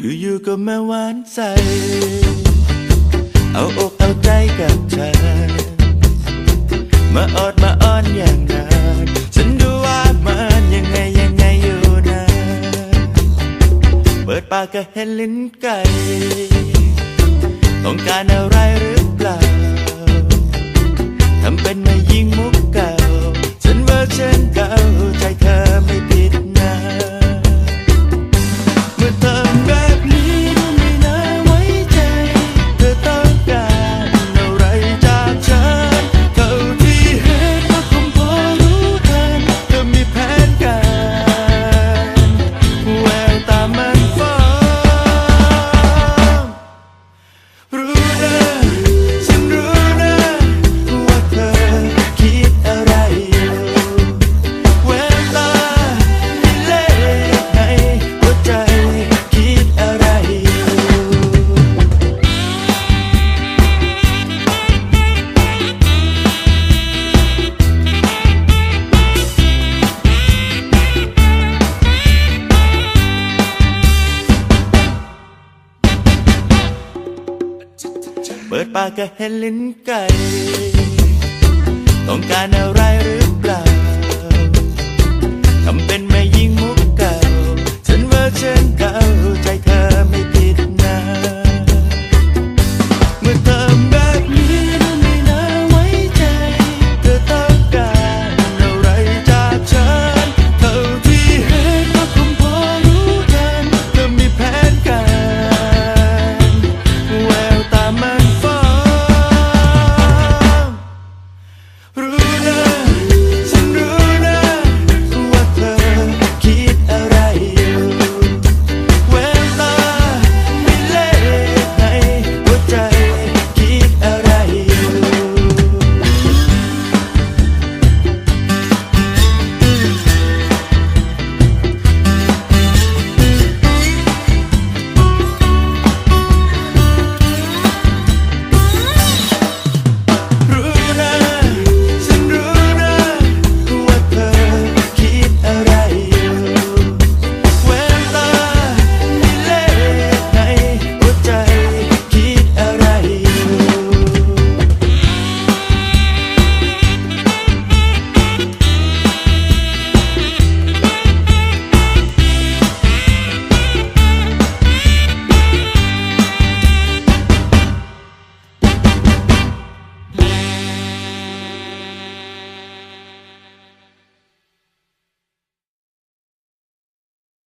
อยู่ๆก็มาหวานใจ เอาอกเอาใจกับเธอ มาออดมาอ้อนอย่างนั้นฉันดูว่ามันยังไงยังไงอยู่นะ เปิดปากก็เห็นลิ้นไก่ ต้องการอะไรหรือ เปิดปากก็เห็นลิ้นไก่ต้องการอะไรหรือเปล่าทำเป็นไม่ยิงมุกเก่าฉันว่าฉันเก่าใจเธอ